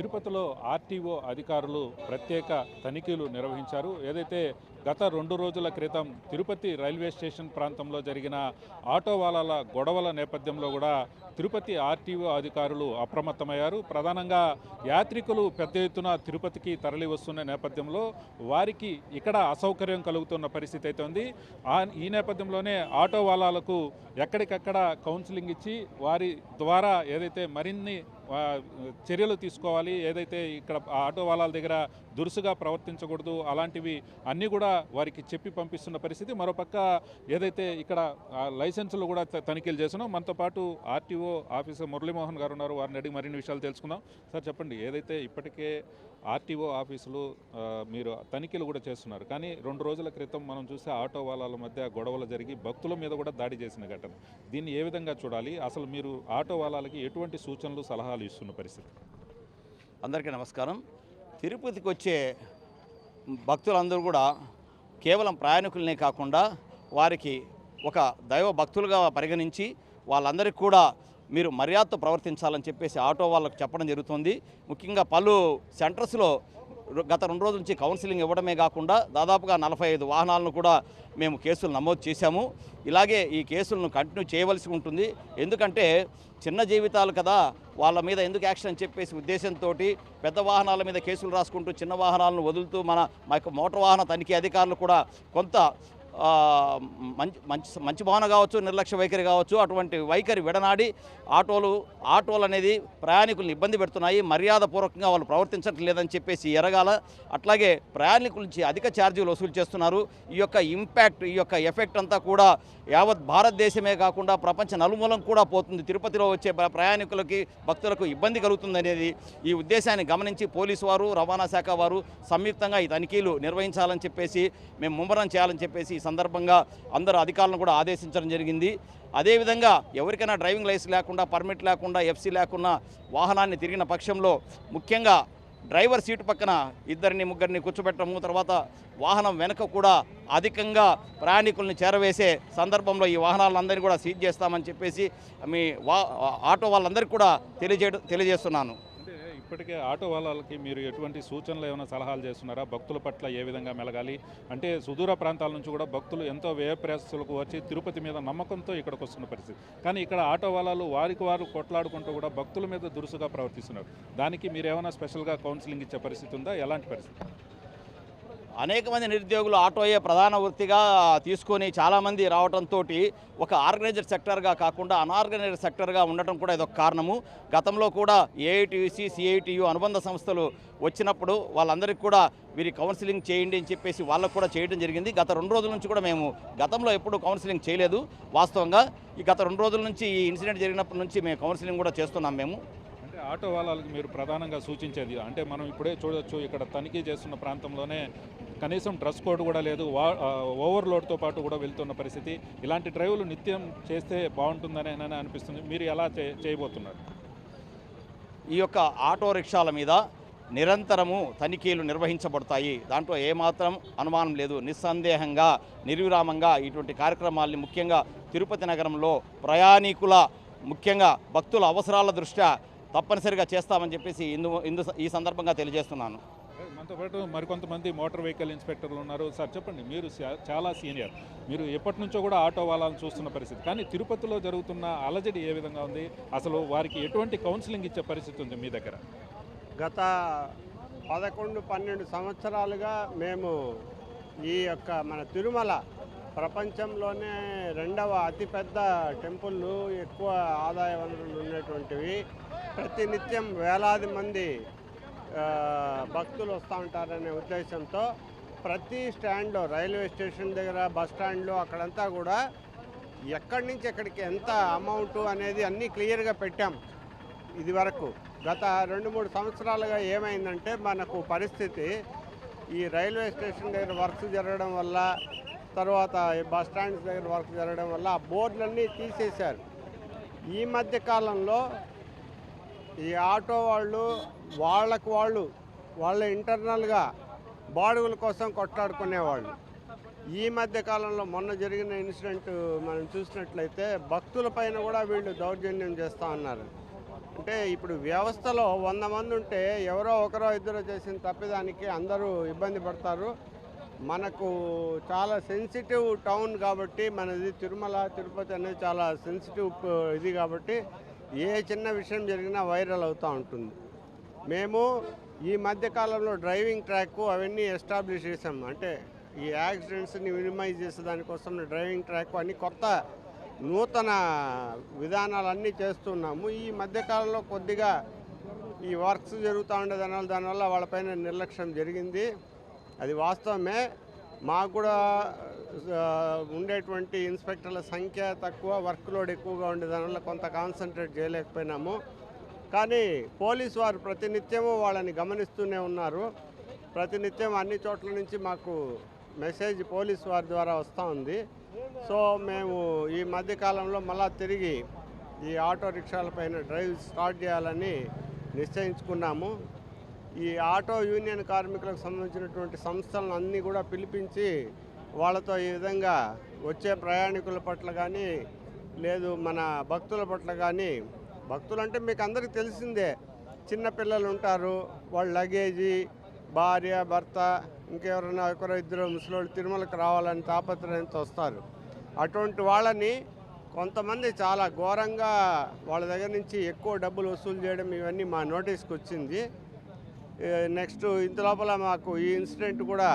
తిరుపతిలో ఆర్టీఓ అధికారులు ప్రత్యేక తనిఖీలు నిర్వహించారు. ఏదైతే గత రెండు రోజుల క్రితం తిరుపతి రైల్వే స్టేషన్ ప్రాంతంలో జరిగిన ఆటో వాలాల గొడవల నేపథ్యంలో కూడా తిరుపతి ఆర్టీఓ అధికారులు అప్రమత్తమయ్యారు. ప్రధానంగా యాత్రికులు పెద్ద ఎత్తున తిరుపతికి తరలి వస్తున్న నేపథ్యంలో వారికి ఇక్కడ అసౌకర్యం కలుగుతున్న పరిస్థితి అయితే ఉంది. ఆ- ఈ నేపథ్యంలోనే ఆటో వాలాలకు ఎక్కడికక్కడ కౌన్సిలింగ్ ఇచ్చి వారి ద్వారా ఏదైతే మరిన్ని చర్యలు తీసుకోవాలి. ఏదైతే ఇక్కడ ఆ ఆటో వాళ్ళ దగ్గర దురుసుగా ప్రవర్తించకూడదు అలాంటివి అన్నీ కూడా వారికి చెప్పి పంపిస్తున్న పరిస్థితి. మరోపక్క ఏదైతే ఇక్కడ లైసెన్సులు కూడా త- తనిఖీలు చేస్తున్నాం. మనతో పాటు ఆర్టీఓ ఆఫీసర్ మురళీమోహన్ గారు ఉన్నారు. వారిని అడిగి మరిన్ని విషయాలు తెలుసుకుందాం. సార్ చెప్పండి. ఏదైతే ఇప్పటికే ఆర్టీఓ ఆఫీసులు మీరు తనిఖీలు కూడా చేస్తున్నారు. కానీ రెండు రోజుల క్రితం మనం చూస్తే ఆటో వాళ్ళ మధ్య గొడవలు జరిగి భక్తుల మీద కూడా దాడి చేసిన ఘటన. దీన్ని ఏ విధంగా చూడాలి? అసలు మీరు ఆటో వాళ్ళకి ఎటువంటి సూచనలు సలహాలు ఇస్తున్న పరిస్థితి? అందరికీ నమస్కారం. తిరుపతికి వచ్చే భక్తులందరూ కూడా కేవలం ప్రయాణికులనే కాకుండా వారికి ఒక దైవ భక్తులుగా పరిగణించి వాళ్ళందరికీ కూడా మీరు మర్యాదతో ప్రవర్తించాలని చెప్పేసి ఆటో వాళ్ళకు చెప్పడం జరుగుతుంది. ముఖ్యంగా పలు సెంటర్స్లో గత రెండు రోజుల నుంచి కౌన్సిలింగ్ ఇవ్వడమే కాకుండా దాదాపుగా నలభై ఐదు వాహనాలను కూడా మేము కేసులు నమోదు చేశాము. ఇలాగే ఈ కేసులను కంటిన్యూ చేయవలసి ఉంటుంది. ఎందుకంటే చిన్న జీవితాలు కదా వాళ్ళ మీద ఎందుకు యాక్షన్ అని చెప్పేసి ఉద్దేశంతో పెద్ద వాహనాల మీద కేసులు రాసుకుంటూ చిన్న వాహనాలను వదులుతూ మన మా యొక్క మోటార్ వాహన తనిఖీ అధికారులు కూడా కొంత మంచి మంచి మంచి భావన కావచ్చు నిర్లక్ష్య వైఖరి కావచ్చు అటువంటి వైఖరి విడనాడి ఆటోలు ఆటోలు అనేది ప్రయాణికులను ఇబ్బంది పెడుతున్నాయి. మర్యాదపూర్వకంగా వాళ్ళు ప్రవర్తించడం లేదని చెప్పేసి ఎరగాల. అట్లాగే ప్రయాణికుల నుంచి అధిక ఛార్జీలు వసూలు చేస్తున్నారు. ఈ యొక్క ఇంపాక్ట్ ఈ యొక్క ఎఫెక్ట్ అంతా కూడా యావత్ భారతదేశమే కాకుండా ప్రపంచ నలుమూలం కూడా పోతుంది. తిరుపతిలో వచ్చే ప్రయాణికులకి భక్తులకు ఇబ్బంది కలుగుతుందనేది ఈ ఉద్దేశాన్ని గమనించి పోలీసు వారు రవాణా శాఖ వారు సంయుక్తంగా ఈ తనిఖీలు నిర్వహించాలని చెప్పేసి మేము ముమ్మరం చేయాలని చెప్పేసి ఈ సందర్భంగా అందరు అధికారులను కూడా ఆదేశించడం జరిగింది. అదేవిధంగా ఎవరికైనా డ్రైవింగ్ లైసెన్స్ లేకుండా పర్మిట్ లేకుండా ఎఫ్సీ లేకుండా వాహనాన్ని తిరిగిన పక్షంలో ముఖ్యంగా డ్రైవర్ సీటు పక్కన ఇద్దరిని ముగ్గురిని కూర్చోబెట్టడము తర్వాత వాహనం వెనక కూడా అధికంగా ప్రయాణికుల్ని చేరవేసే సందర్భంలో ఈ వాహనాలందరినీ కూడా సీజ్ చేస్తామని చెప్పేసి మీ వా ఆటో వాళ్ళందరికీ కూడా తెలియజే తెలియజేస్తున్నాను. ఇప్పటికే ఆటో వాళ్ళకి మీరు ఎటువంటి సూచనలు ఏమైనా సలహాలు చేస్తున్నారా? భక్తుల పట్ల ఏ విధంగా మెలగాలి? అంటే సుదూర ప్రాంతాల నుంచి కూడా భక్తులు ఎంతో వ్యయ వచ్చి తిరుపతి మీద నమ్మకంతో ఇక్కడికి వస్తున్న పరిస్థితి. కానీ ఇక్కడ ఆటో వాళ్ళు వారికి వారు కొట్లాడుకుంటూ కూడా భక్తుల మీద దురుసుగా ప్రవర్తిస్తున్నారు. దానికి మీరు ఏమైనా స్పెషల్గా కౌన్సిలింగ్ ఇచ్చే పరిస్థితి ఉందా? ఎలాంటి పరిస్థితి? అనేక మంది నిరుద్యోగులు ఆటోయే ప్రధాన వృత్తిగా తీసుకొని చాలామంది రావడంతో ఒక ఆర్గనైజర్ సెక్టర్గా కాకుండా అనార్గనైజర్ సెక్టర్గా ఉండటం కూడా ఇదొక కారణము. గతంలో కూడా ఏఐటీసీ సిఐటియు అనుబంధ సంస్థలు వచ్చినప్పుడు వాళ్ళందరికీ కూడా వీరి కౌన్సిలింగ్ చేయండి అని చెప్పేసి వాళ్ళకు కూడా చేయడం జరిగింది. గత రెండు రోజుల నుంచి కూడా మేము గతంలో ఎప్పుడూ కౌన్సిలింగ్ చేయలేదు. వాస్తవంగా ఈ గత రెండు రోజుల నుంచి ఈ ఇన్సిడెంట్ జరిగినప్పటి నుంచి మేము కౌన్సిలింగ్ కూడా చేస్తున్నాం మేము. ఆటో వాళ్ళకి మీరు ప్రధానంగా సూచించేది అంటే మనం ఇప్పుడే చూడొచ్చు ఇక్కడ తనిఖీ చేస్తున్న ప్రాంతంలోనే కనీసం డ్రెస్ కోడ్ కూడా లేదు వా ఓవర్లోడ్తో పాటు కూడా వెళ్తున్న పరిస్థితి. ఇలాంటి డ్రైవ్లు నిత్యం చేస్తే బాగుంటుందని అనిపిస్తుంది. మీరు ఎలా చేయబోతున్నారు? ఈ యొక్క ఆటో రిక్షాల మీద నిరంతరము తనిఖీలు నిర్వహించబడతాయి. దాంట్లో ఏమాత్రం అనుమానం లేదు. నిస్సందేహంగా నిర్విరామంగా ఇటువంటి కార్యక్రమాల్ని ముఖ్యంగా తిరుపతి నగరంలో ప్రయాణికుల ముఖ్యంగా భక్తుల అవసరాల దృష్ట్యా తప్పనిసరిగా చేస్తామని చెప్పేసి ఇందు ఇందు ఈ సందర్భంగా తెలియజేస్తున్నాను. మనతో పాటు మరికొంతమంది మోటార్ వెహికల్ ఇన్స్పెక్టర్లు ఉన్నారు. సార్ చెప్పండి మీరు చాలా సీనియర్. మీరు ఎప్పటి నుంచో కూడా ఆటో వాళ్ళని చూస్తున్న పరిస్థితి. కానీ తిరుపతిలో జరుగుతున్న అలజడి ఏ విధంగా ఉంది? అసలు వారికి ఎటువంటి కౌన్సిలింగ్ ఇచ్చే పరిస్థితి ఉంది మీ దగ్గర? గత పదకొండు పన్నెండు సంవత్సరాలుగా మేము ఈ యొక్క మన తిరుమల ప్రపంచంలోనే రెండవ అతిపెద్ద టెంపుల్లు ఎక్కువ ఆదాయ వనరులు ఉండేటువంటివి. ప్రతినిత్యం వేలాది మంది భక్తులు వస్తూ ఉంటారనే ఉద్దేశంతో ప్రతి స్టాండ్లో రైల్వే స్టేషన్ దగ్గర బస్ స్టాండ్లో అక్కడంతా కూడా ఎక్కడి నుంచి ఎక్కడికి ఎంత అమౌంట్ అనేది అన్నీ క్లియర్గా పెట్టాం ఇది వరకు గత రెండు మూడు సంవత్సరాలుగా ఏమైందంటే మనకు పరిస్థితి ఈ రైల్వే స్టేషన్ దగ్గర వర్క్ జరగడం వల్ల తర్వాత ఈ బస్ స్టాండ్స్ దగ్గర వర్క్ జరగడం వల్ల ఆ బోర్డులన్నీ తీసేశారు. ఈ మధ్య కాలంలో ఈ ఆటో వాళ్ళు వాళ్ళకు వాళ్ళు వాళ్ళ ఇంటర్నల్గా బాడుగుల కోసం కొట్లాడుకునేవాళ్ళు. ఈ మధ్య కాలంలో మొన్న జరిగిన ఇన్సిడెంట్ మనం చూసినట్లయితే భక్తుల పైన కూడా వీళ్ళు దౌర్జన్యం చేస్తూ ఉన్నారు. అంటే ఇప్పుడు వ్యవస్థలో వంద మంది ఉంటే ఎవరో ఒకరో ఇద్దరు చేసిన తప్పిదానికి అందరూ ఇబ్బంది పడతారు. మనకు చాలా సెన్సిటివ్ టౌన్ కాబట్టి మనది తిరుమల తిరుపతి అనేది చాలా సెన్సిటివ్ uh, ఇది కాబట్టి ఏ చిన్న విషయం జరిగినా వైరల్ అవుతూ ఉంటుంది. మేము ఈ మధ్యకాలంలో డ్రైవింగ్ ట్రాక్ అవన్నీ ఎస్టాబ్లిష్ చేసాం అంటే ఈ యాక్సిడెంట్స్ని మినిమైజ్ చేసే దానికోసం డ్రైవింగ్ ట్రాక్ అన్ని కొత్త నూతన విధానాలన్నీ చేస్తున్నాము. ఈ మధ్యకాలంలో కొద్దిగా ఈ వర్క్స్ జరుగుతూ ఉండే దానివల్ల దానివల్ల వాళ్ళపైన నిర్లక్ష్యం జరిగింది. అది వాస్తవమే. మాకు కూడా ఉండేటువంటి ఇన్స్పెక్టర్ల సంఖ్య తక్కువ వర్క్ లోడ్ ఎక్కువగా ఉండే దానివల్ల కొంత కాన్సన్ట్రేట్ చేయలేకపోయినాము. కానీ పోలీసు వారు ప్రతినిత్యము వాళ్ళని గమనిస్తూనే ఉన్నారు. ప్రతినిత్యం అన్ని చోట్ల నుంచి మాకు మెసేజ్ పోలీస్ వారి ద్వారా వస్తూ ఉంది. సో మేము ఈ మధ్యకాలంలో మళ్ళా తిరిగి ఈ ఆటో రిక్షాలపైన డ్రైవ్ స్టార్ట్ చేయాలని నిశ్చయించుకున్నాము. ఈ ఆటో యూనియన్ కార్మికులకు సంబంధించినటువంటి సంస్థలను అన్నీ కూడా పిలిపించి వాళ్ళతో ఈ విధంగా వచ్చే ప్రయాణికుల పట్ల కానీ లేదు మన భక్తుల పట్ల కానీ భక్తులు అంటే మీకు అందరికీ తెలిసిందే. చిన్నపిల్లలు ఉంటారు వాళ్ళ లగేజీ భార్య భర్త ఇంకెవరైనా ఒకరో ఇద్దరు ముసలోళ్ళు తిరుమలకు రావాలని తాపత్రయంతో వస్తారు. అటువంటి వాళ్ళని కొంతమంది చాలా ఘోరంగా వాళ్ళ దగ్గర నుంచి ఎక్కువ డబ్బులు వసూలు చేయడం ఇవన్నీ మా నోటీస్కి వచ్చింది. నెక్స్ట్ ఇంత లోపల మాకు ఈ ఇన్సిడెంట్ కూడా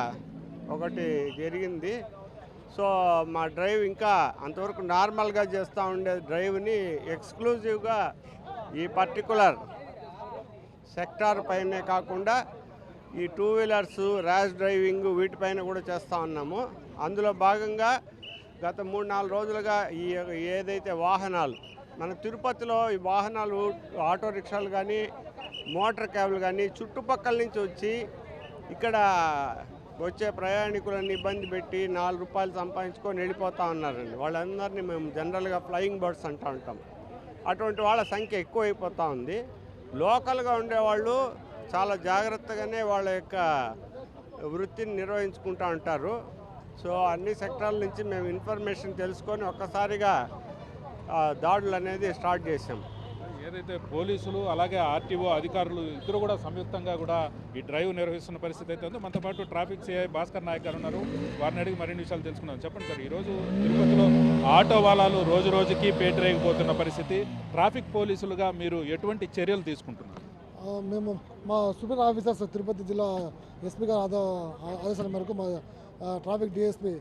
ఒకటి జరిగింది. సో మా డ్రైవ్ ఇంకా అంతవరకు నార్మల్గా చేస్తూ ఉండే డ్రైవ్ని ఎక్స్క్లూజివ్గా ఈ పర్టికులర్ సెక్టార్ పైనే కాకుండా ఈ టూ వీలర్స్ ర్యాష్ డ్రైవింగ్ వీటిపైన కూడా చేస్తూ ఉన్నాము. అందులో భాగంగా గత మూడు నాలుగు రోజులుగా ఈ ఏదైతే వాహనాలు మన తిరుపతిలో ఈ వాహనాలు ఆటో రిక్షాలు కానీ మోటార్ క్యాబ్లు కానీ చుట్టుపక్కల నుంచి వచ్చి ఇక్కడ వచ్చే ప్రయాణికులను ఇబ్బంది పెట్టి నాలుగు రూపాయలు సంపాదించుకొని వెళ్ళిపోతూ ఉన్నారండి. వాళ్ళందరినీ మేము జనరల్గా ఫ్లయింగ్ బర్డ్స్ అంటూ ఉంటాం. అటువంటి వాళ్ళ సంఖ్య ఎక్కువైపోతూ ఉంది. లోకల్గా ఉండేవాళ్ళు చాలా జాగ్రత్తగానే వాళ్ళ యొక్క వృత్తిని నిర్వహించుకుంటూ ఉంటారు. సో అన్ని సెక్టార్ల నుంచి మేము ఇన్ఫర్మేషన్ తెలుసుకొని ఒక్కసారిగా దాడులు అనేది స్టార్ట్ చేసాం ఏదైతే పోలీసులు అలాగే ఆర్టీఓ అధికారులు ఇద్దరు కూడా సంయుక్తంగా కూడా ఈ డ్రైవ్ నిర్వహిస్తున్న పరిస్థితి అయితే ఉంది. మనతో పాటు ట్రాఫిక్ సిఐ భాస్కర్ నాయక్ గారు ఉన్నారు. వారిని అడిగి మరిన్ని విషయాలు తెలుసుకున్నాం చెప్పండి సార్ ఈరోజు తిరుపతిలో ఆటో వాలాలు రోజు రోజుకి పేటరేగిపోతున్న పరిస్థితి. ట్రాఫిక్ పోలీసులుగా మీరు ఎటువంటి చర్యలు తీసుకుంటున్నారు? మేము మా సూపర్ ఆఫీసర్స్ తిరుపతి జిల్లా ఎస్పీ గారు ఆదా ఆదేశాల మేరకు మా ట్రాఫిక్ డిఎస్పీ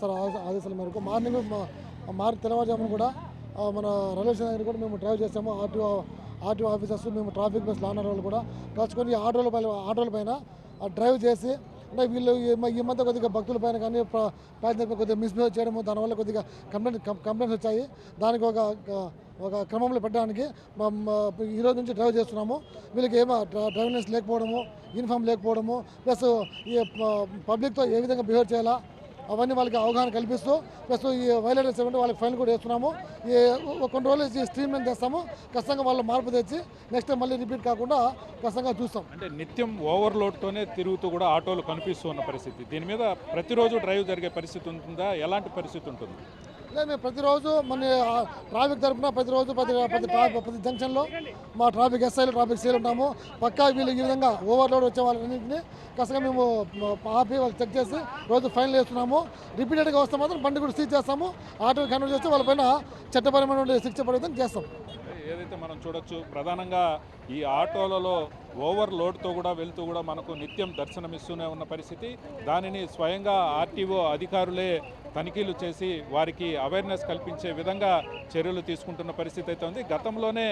సార్ ఆదేశాల మేరకు మార్నింగ్ మా మార్ తెల్లవారుజామున కూడా మన రైల్వే స్టేషన్ దగ్గర కూడా మేము డ్రైవ్ చేసాము ఆర్టీఓ ఆర్టీఓ ఆఫీసర్స్ మేము ట్రాఫిక్ బస్ లానర్ వాళ్ళు కూడా. కలుసుకొని ఆటోల పైన ఆటోల పైన డ్రైవ్ చేసి అంటే వీళ్ళు ఈ మ- ఈ మధ్య కొద్దిగా భక్తుల పైన కానీ ప్యాసింజర్ కొద్దిగా మిస్బిహేవ్ చేయడము దానివల్ల కొద్దిగా కంప్లైంట్ కంప్లైంట్స్ వచ్చాయి. దానికి ఒక ఒక క్రమంలో పెట్టడానికి ఈరోజు ఈ రోజు నుంచి డ్రైవ్ చేస్తున్నాము. వీళ్ళకి ఏమో డ్రైవింగ్ లైసెన్స్ లేకపోవడము యూనిఫామ్ లేకపోవడము ప్లస్ ఈ ప- పబ్లిక్తో ఏ విధంగా బిహేవ్ చేయాలా అవన్నీ వాళ్ళకి అవగాహన కల్పిస్తూ ప్లస్ ఈ వైలేటర్స్ ఏమంటే వాళ్ళకి ఫైన్ కూడా వేస్తున్నాము. ఈ కొన్ని రోజులు ఈ స్ట్రీమ్ లైన్ తెస్తాము ఖచ్చితంగా వాళ్ళు మార్పు తెచ్చి నెక్స్ట్ మళ్ళీ రిపీట్ కాకుండా ఖచ్చితంగా చూస్తాం. అంటే నిత్యం ఓవర్లోడ్తోనే తిరుగుతూ కూడా ఆటోలు కనిపిస్తూ ఉన్న పరిస్థితి. దీని మీద ప్రతిరోజు డ్రైవ్ జరిగే పరిస్థితి ఉంటుందా? ఎలాంటి పరిస్థితి ఉంటుంది? లేదు మేము ప్రతిరోజు మన ట్రాఫిక్ తరపున ప్రతిరోజు ప్రతి ప్రతి ప్రతి జంక్షన్లో మా ట్రాఫిక్ ఎస్ఐలు ట్రాఫిక్ సీలు ఉంటాము పక్కా వీళ్ళు ఈ విధంగా ఓవర్లోడ్ వచ్చే వాళ్ళన్నింటినీ ఖచ్చితంగా మేము ఆపి వాళ్ళు చెక్ చేసి రోజు ఫైన్లు వేస్తున్నాము రిపీటెడ్గా వస్తే మాత్రం బండి కూడా సీజ్ చేస్తాము. ఆటో కన్వర్ట్ చేస్తే వాళ్ళపైన చట్టపరమైన శిక్ష పడే విధంగా చేస్తాం ఏదైతే మనం చూడొచ్చు ప్రధానంగా ఈ ఆటోలలో ఓవర్ లోడ్తో కూడా వెళ్తూ కూడా మనకు నిత్యం దర్శనమిస్తూనే ఉన్న పరిస్థితి. దానిని స్వయంగా ఆర్టీఓ అధికారులే తనిఖీలు చేసి వారికి అవేర్నెస్ కల్పించే విధంగా చర్యలు తీసుకుంటున్న పరిస్థితి అయితే ఉంది. గతంలోనే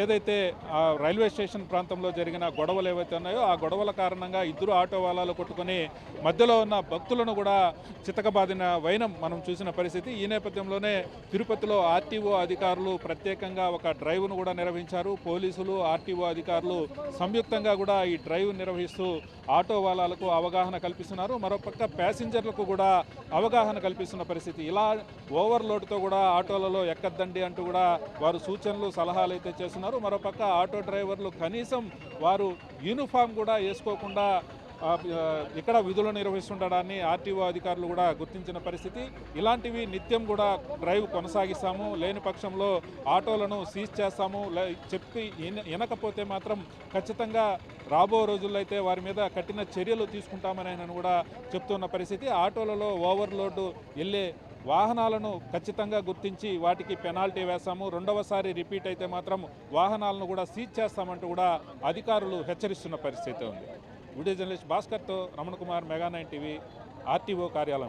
ఏదైతే ఆ రైల్వే స్టేషన్ ప్రాంతంలో జరిగిన గొడవలు ఏవైతే ఉన్నాయో ఆ గొడవల కారణంగా ఇద్దరు ఆటో వాళ్ళలు కొట్టుకుని మధ్యలో ఉన్న భక్తులను కూడా చితకబాదిన వైనం మనం చూసిన పరిస్థితి. ఈ నేపథ్యంలోనే తిరుపతిలో ఆర్టీఓ అధికారులు ప్రత్యేకంగా ఒక డ్రైవ్ను కూడా నిర్వహించారు. పోలీసులు ఆర్టీఓ అధికారులు సంయుక్తంగా కూడా ఈ డ్రైవ్ నిర్వహిస్తూ ఆటో వాళ్ళకు అవగాహన కల్పిస్తున్నారు. మరోపక్క ప్యాసింజర్లకు కూడా అవగాహన కల్పి కల్పిస్తున్న పరిస్థితి. ఇలా ఓవర్లోడ్తో కూడా ఆటోలలో ఎక్కద్దండి అంటూ కూడా వారు సూచనలు సలహాలు అయితే చేస్తున్నారు. మరోపక్క ఆటో డ్రైవర్లు కనీసం వారు యూనిఫామ్ కూడా వేసుకోకుండా ఇక్కడ విధులు నిర్వహిస్తుండడాన్ని ఆర్టీఓ అధికారులు కూడా గుర్తించిన పరిస్థితి. ఇలాంటివి నిత్యం కూడా డ్రైవ్ కొనసాగిస్తాము లేని పక్షంలో ఆటోలను సీజ్ చేస్తాము చెప్పి వినకపోతే మాత్రం ఖచ్చితంగా రాబో రోజుల్లో అయితే వారి మీద కఠిన చర్యలు తీసుకుంటామని ఆయన కూడా చెప్తున్న పరిస్థితి. ఆటోలలో ఓవర్లోడ్ వెళ్ళే వాహనాలను ఖచ్చితంగా గుర్తించి వాటికి పెనాల్టీ వేస్తాము. రెండవసారి రిపీట్ అయితే మాత్రం వాహనాలను కూడా సీజ్ చేస్తామంటూ కూడా అధికారులు హెచ్చరిస్తున్న పరిస్థితి ఉంది. Video journalist భాస్కర్తో Ramana Kumar mega nine TV RTO కార్యాలయం.